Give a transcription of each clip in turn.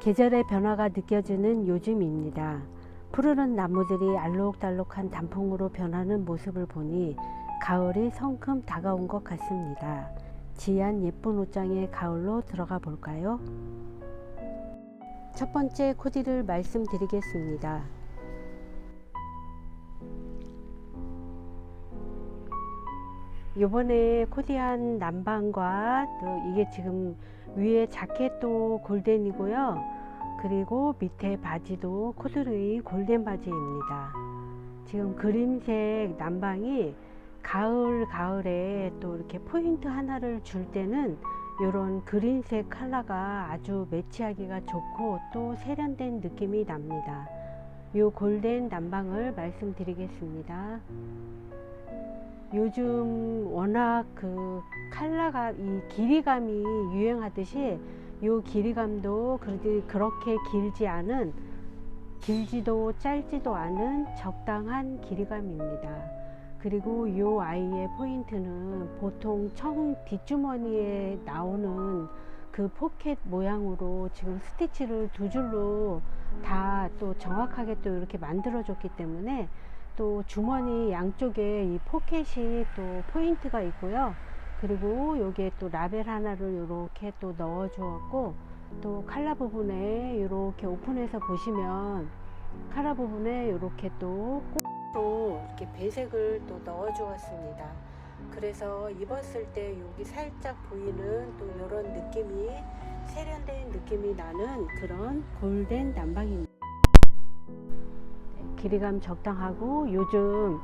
계절의 변화가 느껴지는 요즘입니다. 푸르른 나무들이 알록달록한 단풍으로 변하는 모습을 보니 가을이 성큼 다가온 것 같습니다. 지한 예쁜 옷장에 가을로 들어가 볼까요? 첫 번째 코디를 말씀드리겠습니다. 요번에 코디한 남방과 또 이게 지금 위에 자켓도 골덴이고요. 그리고 밑에 바지도 코드르이 골덴 바지입니다. 지금 그림색 남방이 가을 가을에 또 이렇게 포인트 하나를 줄 때는 이런 그린색 컬러가 아주 매치하기가 좋고 또 세련된 느낌이 납니다. 요 골덴 남방을 말씀드리겠습니다. 요즘 워낙 그 컬러가 이 길이감이 유행하듯이 요 길이감도 그렇게 그렇게 길지 않은 길지도 짧지도 않은 적당한 길이감입니다. 그리고 요 아이의 포인트는 보통 청 뒷주머니에 나오는 그 포켓 모양으로 지금 스티치를 두 줄로 다 또 정확하게 또 이렇게 만들어 줬기 때문에 또 주머니 양쪽에 이 포켓이 또 포인트가 있고요. 그리고 여기에 또 라벨 하나를 이렇게 또 넣어 주었고 또 칼라 부분에 이렇게 오픈해서 보시면 칼라 부분에 이렇게 또또 이렇게 배색을 또 넣어 주었습니다. 그래서 입었을 때 여기 살짝 보이는 또 이런 느낌이 세련된 느낌이 나는 그런 골덴 남방입니다. 길이감 적당하고 요즘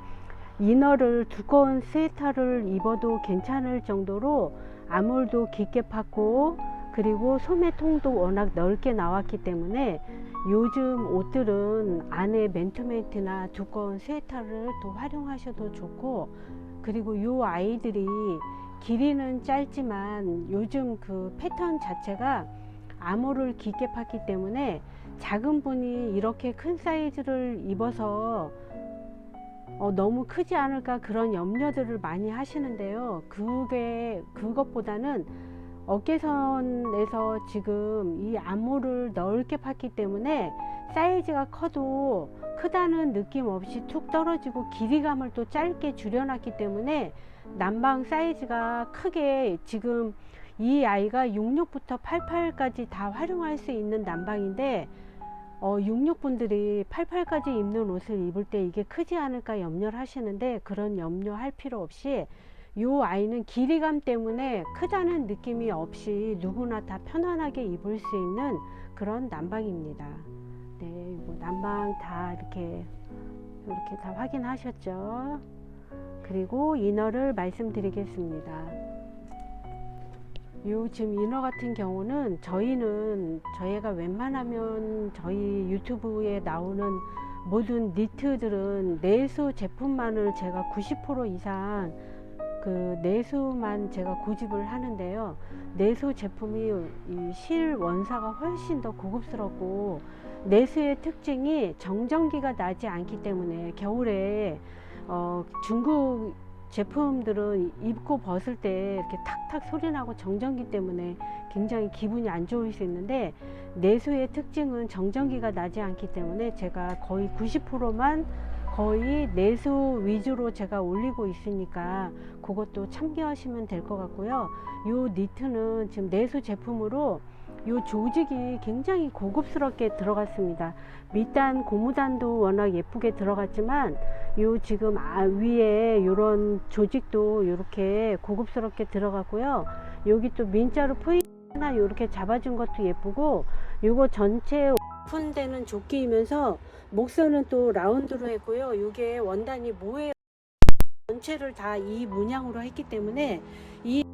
이너를 두꺼운 스웨터를 입어도 괜찮을 정도로 아몰도 깊게 팠고 그리고 소매통도 워낙 넓게 나왔기 때문에 요즘 옷들은 안에 맨투맨트나 두꺼운 스웨터를 또 활용하셔도 좋고 그리고 요 아이들이 길이는 짧지만 요즘 그 패턴 자체가 암호를 깊게 팠기 때문에 작은 분이 이렇게 큰 사이즈를 입어서 어, 너무 크지 않을까 그런 염려들을 많이 하시는데요. 그게 그것보다는 어깨선에서 지금 이 암호를 넓게 팠기 때문에 사이즈가 커도 크다는 느낌 없이 툭 떨어지고 길이감을 또 짧게 줄여놨기 때문에 남방 사이즈가 크게 지금 이 아이가 66부터 88까지 다 활용할 수 있는 남방인데 어, 66분들이 88까지 입는 옷을 입을 때 이게 크지 않을까 염려를 하시는데 그런 염려할 필요 없이 요 아이는 길이감 때문에 크다는 느낌이 없이 누구나 다 편안하게 입을 수 있는 그런 난방입니다. 네, 뭐 난방 다 이렇게 이렇게 다 확인하셨죠? 그리고 이너를 말씀드리겠습니다. 요 지금 이너 같은 경우는 저희는 저희가 웬만하면 저희 유튜브에 나오는 모든 니트들은 내수 제품만을 제가 90% 이상 그 내수만 제가 고집을 하는데요. 내수 제품이 이실 원사가 훨씬 더 고급스럽고 내수의 특징이 정전기가 나지 않기 때문에 겨울에 어, 중국 제품들은 입고 벗을 때 이렇게 탁탁 소리 나고 정전기 때문에 굉장히 기분이 안 좋을 수 있는데 내수의 특징은 정전기가 나지 않기 때문에 제가 거의 90%만 거의 내수 위주로 제가 올리고 있으니까 그것도 참고하시면 될 것 같고요. 요 니트는 지금 내수 제품으로 요 조직이 굉장히 고급스럽게 들어갔습니다. 밑단 고무단도 워낙 예쁘게 들어갔지만 요 지금 아 위에 요런 조직도 이렇게 고급스럽게 들어갔고요. 여기 또 민자로 포인트 하나 이렇게 잡아준 것도 예쁘고 요거 전체 오픈되는 조끼이면서 목선은 또 라운드로 했고요. 이게 원단이 모에 전체를 다 이 문양으로 했기 때문에 이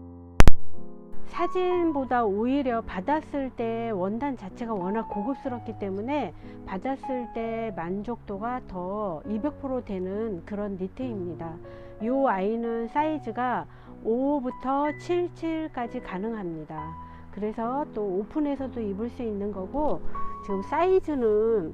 사진보다 오히려 받았을 때 원단 자체가 워낙 고급스럽기 때문에 받았을 때 만족도가 더 200% 되는 그런 니트입니다. 이 아이는 사이즈가 5부터 77까지 가능합니다. 그래서 또 오픈해서도 입을 수 있는 거고 지금 사이즈는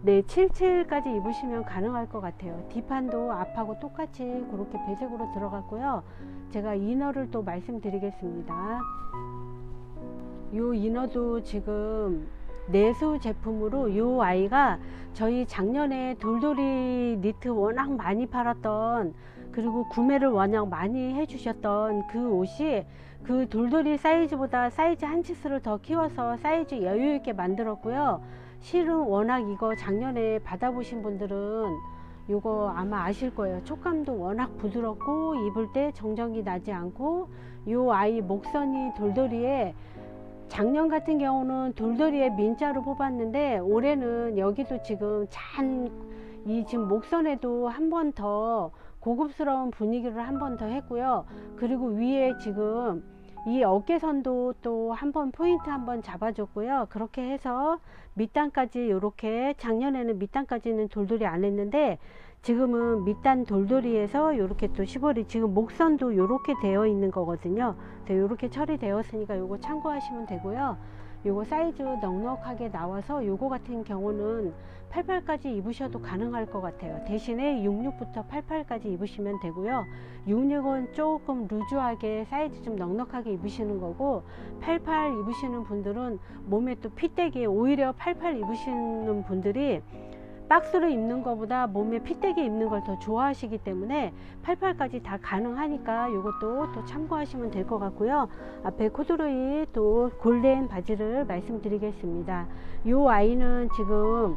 네, 77까지 입으시면 가능할 것 같아요. 뒷판도 앞하고 똑같이 그렇게 배색으로 들어갔고요. 제가 이너를 또 말씀드리겠습니다. 이 이너도 지금 내수 제품으로 이 아이가 저희 작년에 돌돌이 니트 워낙 많이 팔았던 그리고 구매를 워낙 많이 해주셨던 그 옷이 그 돌돌이 사이즈보다 사이즈 한 치수를 더 키워서 사이즈 여유 있게 만들었고요. 실은 워낙 이거 작년에 받아보신 분들은 이거 아마 아실 거예요. 촉감도 워낙 부드럽고 입을 때 정전기 나지 않고 이 아이 목선이 돌돌이에 작년 같은 경우는 돌돌이에 민자로 뽑았는데 올해는 여기도 지금 잔 이 지금 목선에도 한 번 더 고급스러운 분위기를 한 번 더 했고요. 그리고 위에 지금 이 어깨선도 또 한번 포인트 한번 잡아줬고요. 그렇게 해서 밑단까지 이렇게 작년에는 밑단까지는 돌돌이 안 했는데 지금은 밑단 돌돌이에서 이렇게 또 시벌이 지금 목선도 이렇게 되어 있는 거거든요. 이렇게 처리되었으니까 요거 참고하시면 되고요. 요거 사이즈 넉넉하게 나와서 요거 같은 경우는 88까지 입으셔도 가능할 것 같아요. 대신에 66부터 88까지 입으시면 되고요. 66은 조금 루즈하게 사이즈 좀 넉넉하게 입으시는 거고 88 입으시는 분들은 몸에 또 핏대기 오히려 88 입으시는 분들이 박스로 입는 것보다 몸에 핏대기 입는 걸 더 좋아하시기 때문에 88까지 다 가능하니까 이것도 또 참고하시면 될 것 같고요. 앞에 코드로이 또 골덴 바지를 말씀드리겠습니다. 이 아이는 지금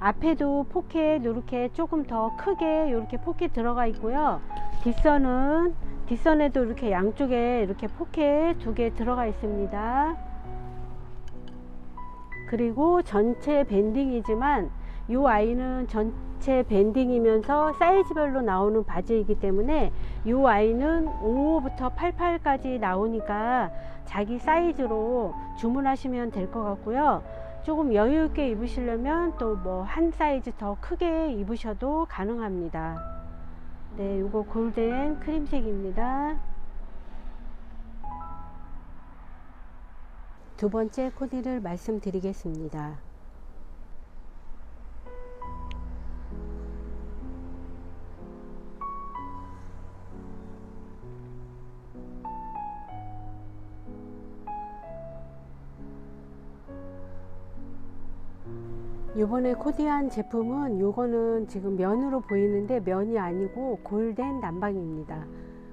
앞에도 포켓 이렇게 조금 더 크게 이렇게 포켓 들어가 있고요. 뒷선은 뒷선에도 이렇게 양쪽에 이렇게 포켓 두 개 들어가 있습니다. 그리고 전체 밴딩이지만 이 아이는 전체 밴딩이면서 사이즈별로 나오는 바지이기 때문에 이 아이는 55부터 88까지 나오니까 자기 사이즈로 주문하시면 될 것 같고요. 조금 여유 있게 입으시려면 또 뭐 한 사이즈 더 크게 입으셔도 가능합니다. 네, 이거 골든 크림색입니다. 두 번째 코디를 말씀드리겠습니다. 요번에 코디한 제품은 요거는 지금 면으로 보이는데 면이 아니고 골덴 남방입니다.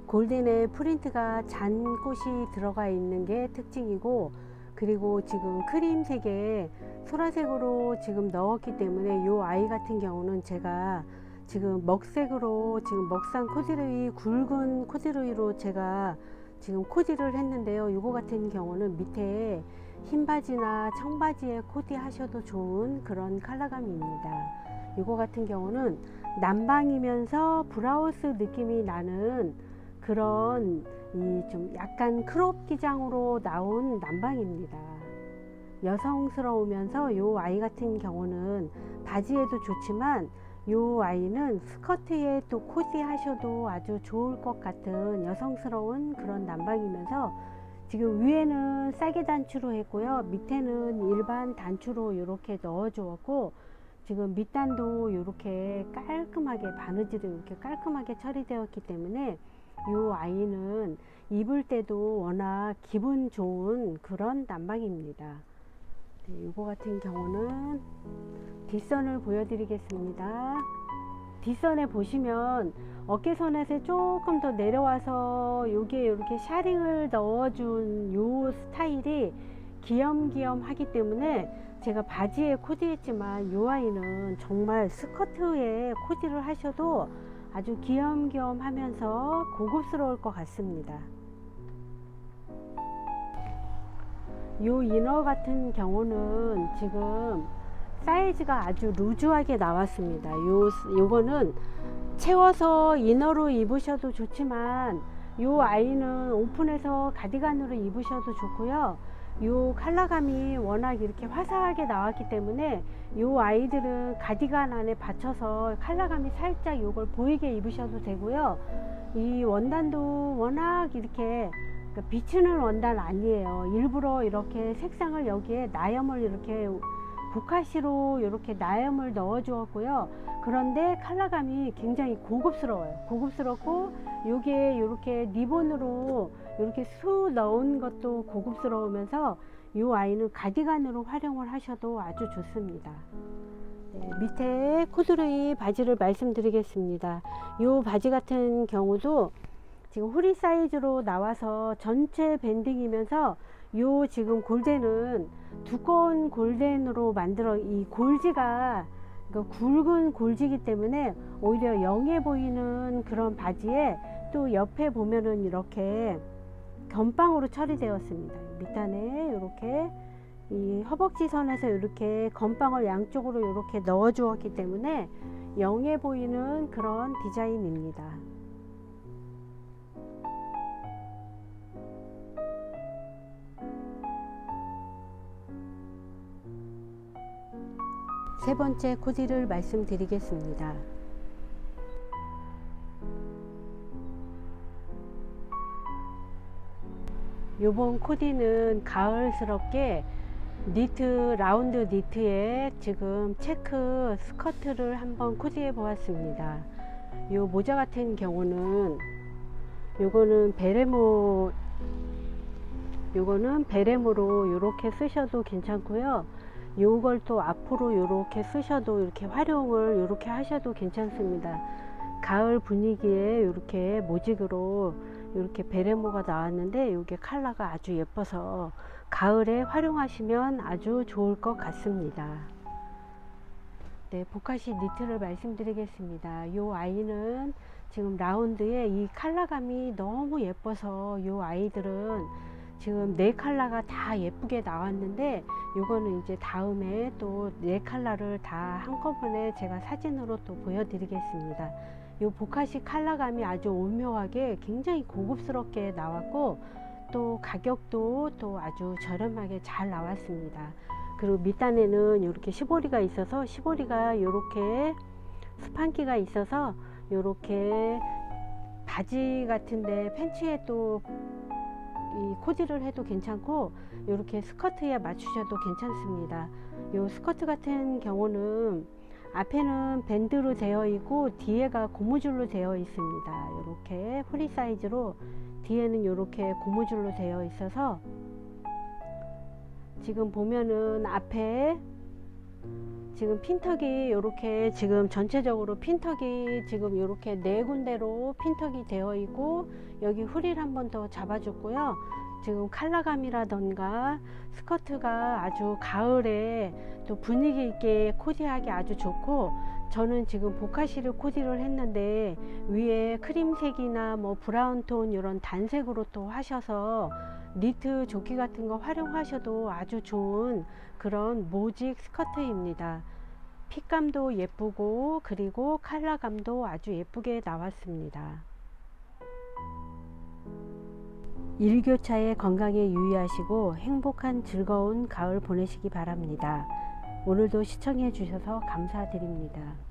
골덴에 프린트가 잔꽃이 들어가 있는 게 특징이고 그리고 지금 크림색에 소라색으로 지금 넣었기 때문에 요 아이 같은 경우는 제가 지금 먹색으로 지금 먹상 코디로이 굵은 코디로이로 제가 지금 코디를 했는데요. 요거 같은 경우는 밑에 흰 바지나 청바지에 코디 하셔도 좋은 그런 컬러감입니다. 이거 같은 경우는 남방이면서 브라우스 느낌이 나는 그런 이 좀 약간 크롭 기장으로 나온 남방입니다. 여성스러우면서 요 아이 같은 경우는 바지에도 좋지만 요 아이는 스커트에 또 코디 하셔도 아주 좋을 것 같은 여성스러운 그런 남방이면서 지금 위에는 싸게 단추로 했고요. 밑에는 일반 단추로 이렇게 넣어 주었고 지금 밑단도 이렇게 깔끔하게 바느질이 이렇게 깔끔하게 처리되었기 때문에 이 아이는 입을 때도 워낙 기분 좋은 그런 난방입니다. 네, 이거 같은 경우는 뒷선을 보여드리겠습니다. 뒷선에 보시면 어깨선에서 조금 더 내려와서 여기에 이렇게 샤링을 넣어준 요 스타일이 귀염귀염 하기 때문에 제가 바지에 코디했지만 요 아이는 정말 스커트에 코디를 하셔도 아주 귀염귀염 하면서 고급스러울 것 같습니다. 요 이너 같은 경우는 지금 사이즈가 아주 루즈하게 나왔습니다. 요, 요거는 채워서 이너로 입으셔도 좋지만 요 아이는 오픈해서 가디건으로 입으셔도 좋고요. 요 컬러감이 워낙 이렇게 화사하게 나왔기 때문에 요 아이들은 가디건 안에 받쳐서 컬러감이 살짝 요걸 보이게 입으셔도 되고요. 이 원단도 워낙 이렇게 그러니까 비추는 원단 아니에요. 일부러 이렇게 색상을 여기에 나염을 이렇게 보카시로 이렇게 나염을 넣어 주었고요. 그런데 컬러감이 굉장히 고급스러워요. 고급스럽고 여기에 이렇게 리본으로 이렇게 수 넣은 것도 고급스러우면서 이 아이는 가디건으로 활용을 하셔도 아주 좋습니다. 네, 밑에 코드레이 바지를 말씀드리겠습니다. 이 바지 같은 경우도 지금 후리 사이즈로 나와서 전체 밴딩이면서 요 지금 골덴은 두꺼운 골덴으로 만들어 이 골지가 그러니까 굵은 골지기 때문에 오히려 영해 보이는 그런 바지에 또 옆에 보면은 이렇게 견방으로 처리되었습니다. 밑단에 이렇게 이 허벅지 선에서 이렇게 건빵을 양쪽으로 이렇게 넣어 주었기 때문에 영해 보이는 그런 디자인입니다. 세 번째 코디를 말씀드리겠습니다. 요번 코디는 가을스럽게 니트 라운드 니트에 지금 체크 스커트를 한번 코디해 보았습니다. 요 모자 같은 경우는 요거는 베레모 요거는 베레모로 이렇게 쓰셔도 괜찮고요. 요걸 또 앞으로 이렇게 쓰셔도 이렇게 활용을 이렇게 하셔도 괜찮습니다. 가을 분위기에 이렇게 모직으로 이렇게 베레모가 나왔는데 이게 컬러가 아주 예뻐서 가을에 활용하시면 아주 좋을 것 같습니다. 네, 보카시 니트를 말씀드리겠습니다. 이 아이는 지금 라운드에 이 컬러감이 너무 예뻐서 이 아이들은 지금 네 컬러가 다 예쁘게 나왔는데 이거는 이제 다음에 또네 컬러를 다 한꺼번에 제가 사진으로 또 보여드리겠습니다. 이 보카시 컬러감이 아주 오묘하게 굉장히 고급스럽게 나왔고 또 가격도 또 아주 저렴하게 잘 나왔습니다. 그리고 밑단에는 이렇게 시보리가 있어서 시보리가 이렇게 스판기가 있어서 이렇게 바지 같은데 팬츠에 또 이 코디를 해도 괜찮고 이렇게 스커트에 맞추셔도 괜찮습니다. 이 스커트 같은 경우는 앞에는 밴드로 되어 있고 뒤에가 고무줄로 되어 있습니다. 이렇게 프리 사이즈로 뒤에는 이렇게 고무줄로 되어 있어서 지금 보면은 앞에 지금 핀턱이 이렇게 지금 전체적으로 핀턱이 지금 이렇게 네 군데로 핀턱이 되어 있고 여기 후리를 한 번 더 잡아줬고요. 지금 컬러감이라던가 스커트가 아주 가을에 또 분위기 있게 코디하기 아주 좋고 저는 지금 보카시를 코디를 했는데 위에 크림색이나 뭐 브라운 톤 이런 단색으로 또 하셔서 니트 조끼 같은 거 활용하셔도 아주 좋은 그런 모직 스커트입니다. 핏감도 예쁘고 그리고 컬러감도 아주 예쁘게 나왔습니다. 일교차에 건강에 유의하시고 행복한 즐거운 가을 보내시기 바랍니다. 오늘도 시청해 주셔서 감사드립니다.